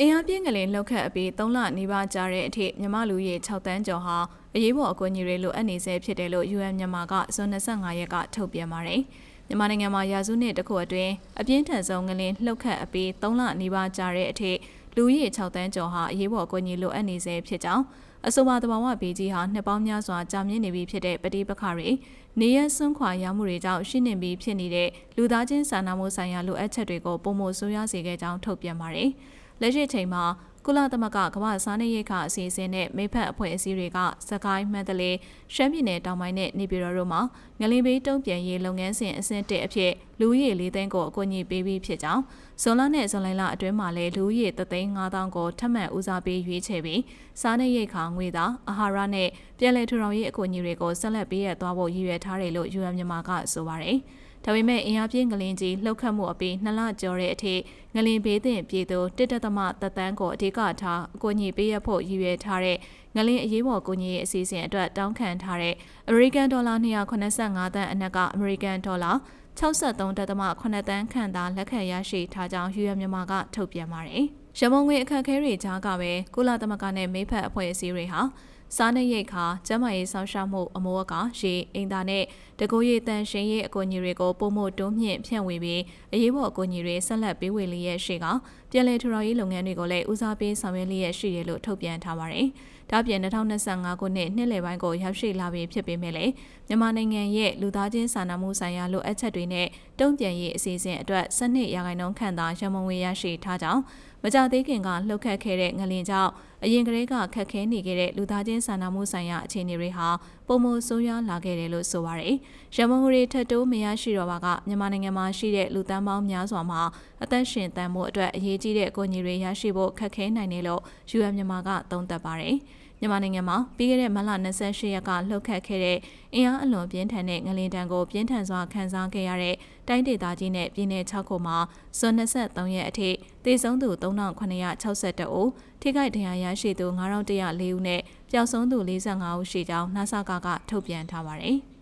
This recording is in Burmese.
အင်အားပြင်းကလေးလှုပ်ခတ်အပြီး3လနီးပါးကြာတဲ့အထိမြမလူရေ6တန်းကျော်ဟာအရေးပေါ်အကူအညီတွေလိုအပ်နေဆဲဖြစ်တယ်လို့ UN မြန်မာကဇွန်25ရက်ကထုတ်ပြန်ပါတယ်။မြန်မာနိုင်ငံမှာရာစုနှစ်တစ်ခုအတွင်းအပြင်းထန်ဆုံးငလင်လှုပ်ခတ်အပြီး3လနီးပါးကြာတဲ့အထိလူရေ6တန်းကျော်ဟာအရေးပေါ်အကူအညီလိုအပ်နေဆဲဖြစ်ကြောင်းအဆိုပါတဘာဝဘေးကြီးဟာနှစ်ပေါင်းများစွာကြာမြင့်နေပြီဖြစ်တဲ့ပဋိပက္ခတွေနေရဆွန့်ခွာရမှုတွေကြောင့်ရှိနေပြီးဖြစ်နေတဲ့လူသားချင်းစာနာမှုဆိုင်ရာလိုအပ်ချက်တွေကိုပုံမဆိုးရွားစေခဲ့ကြောင်းထုတ်ပြန်ပါတယ်။ လက်ရှိချိန်မှာကုလသမဂ္ဂကမ္ဘာစားနပ်ရိက္ခအစီအစဉ်နဲ့မိဖက်အဖွဲ့အစည်းတွေကစကိုင်းမန္တလေးရှမ်းပြည်နယ်တောင်ပိုင်းနဲ့နေပြည်တော်တို့မှာငလင်ဘေးတုံ့ပြန်ရေးလုပ်ငန်းစဉ်အဆင့်1အဖြစ်လူဦးရေ၄သိန်းကိုအကူအညီပေးပြီးဖြစ်ကြောင်းဇွန်လနဲ့ဇွန်လလအတွင်းမှာလည်းလူဦးရေ3သိန်း5000ကိုထပ်မံဦးစားပေးရွေးချယ်ပြီးစားနပ်ရိက္ခာငွေသားအာဟာရနဲ့ပြည်လည်ထူထောင်ရေးအကူအညီတွေကိုဆက်လက်ပေးရသွားဖို့ရည်ရွယ်ထားတယ်လို့ UN မြန်မာကဆိုပါတယ်။ ဒါပေမဲ့အင်အားပြင်းငလင်ကြီးလှုပ်ခတ်မှုအပြီးနှစ်လကျော်တဲ့အထိငလင်ဘေးသင့်ပြည်သူတစ်တသမသက်တမ်းကိုအဓိကထားအကူအညီပေးရဖို့ရည်ရွယ်ထားတဲ့ငလင်အရေးပေါ်ကူညီရေးအစီအစဉ်အတွက်တောင်းခံထားတဲ့အမေရိကန်ဒေါ်လာ285သန်းအနက်ကအမေရိကန်ဒေါ်လာ63.8တန်းခန့်သာလက်ခံရရှိထားကြောင်း UN မြန်မာကထုတ်ပြန်ပါတယ်။ရမုံငွေအခက်အခဲတွေကြားကပဲကုလသမဂ္ဂနဲ့မိဖက်အဖွဲ့အစည်းတွေဟာ စားနပ်ရိက္ခာကျန်းမာရေးစောင့်ရှောက်မှုအမိုးအကာရေအင်တာနက်တကူရေးတန်ရှင်ရေးအကူအညီတွေကိုပုံမှုတွန်းမြင့်ဖြန့်ဝေပြီးအရေးပေါ်အကူအညီတွေဆက်လက်ပေးဝေလျက်ရှိကပြည်내ထူထောင်ရေးလုပ်ငန်းတွေကိုလည်းဦးစားပေးဆောင်ရွက်လျက်ရှိတယ်လို့ထုတ်ပြန်ထားပါတယ်။ ဒါပြင်2025ခုနှစ်နှစ်လယ်ပိုင်းကိုရောက်ရှိလာပြီဖြစ်ပေမဲ့လည်းမြန်မာနိုင်ငံရဲ့လူသားချင်းစာနာမှုဆိုင်ရာလိုအပ်ချက်တွေနဲ့တုံ့ပြန်ရေးအစီအစဉ်အတွက်စနစ်ရာခိုင်နှုန်းခန့်သာရမုံဝေရရှိထားကြောင်းမကြသေးခင်ကလှုပ်ခတ်ခဲ့တဲ့ငလင်ကြောင့်အရင်ကတည်းကခက်ခဲနေခဲ့တဲ့လူသားချင်းစာနာမှုဆိုင်ရာအခြေအနေတွေဟာပုံမဆိုးရွားလာခဲ့တယ်လို့ဆိုပါရယ်။ရမုံရီထက်တိုးမရရှိတော့ပါကမြန်မာနိုင်ငံမှာရှိတဲ့လူသန်းပေါင်းများစွာမှာအသက်ရှင်တန်ဖို့အတွက်အရေးကြီးတဲ့အကူအညီတွေရရှိဖို့ခက်ခဲနိုင်တယ်လို့ UN မြန်မာကသုံးသပ်ပါရယ်။မြန်မာနိုင်ငံမှာပြီးခဲ့တဲ့မလ28ရက်ကလှုပ်ခတ်ခဲ့တဲ့အင်အားအလွန်ပြင်းထန်တဲ့ငလင်တံကိုပြင်းထန်စွာခံစားခဲ့ရတဲ့တိုင်းဒေသကြီးနဲ့ပြည်내6ခုမှာဇွန်23ရက်အထိသေဆုံးသူ3962ဦးထိခိုက်ဒဏ်ရာရရှိသူ9104ဦးနဲ့ပျောက်ဆုံးသူ45ဦးရှိကြောင်း NASA ကထုတ်ပြန်ထားပါတယ်။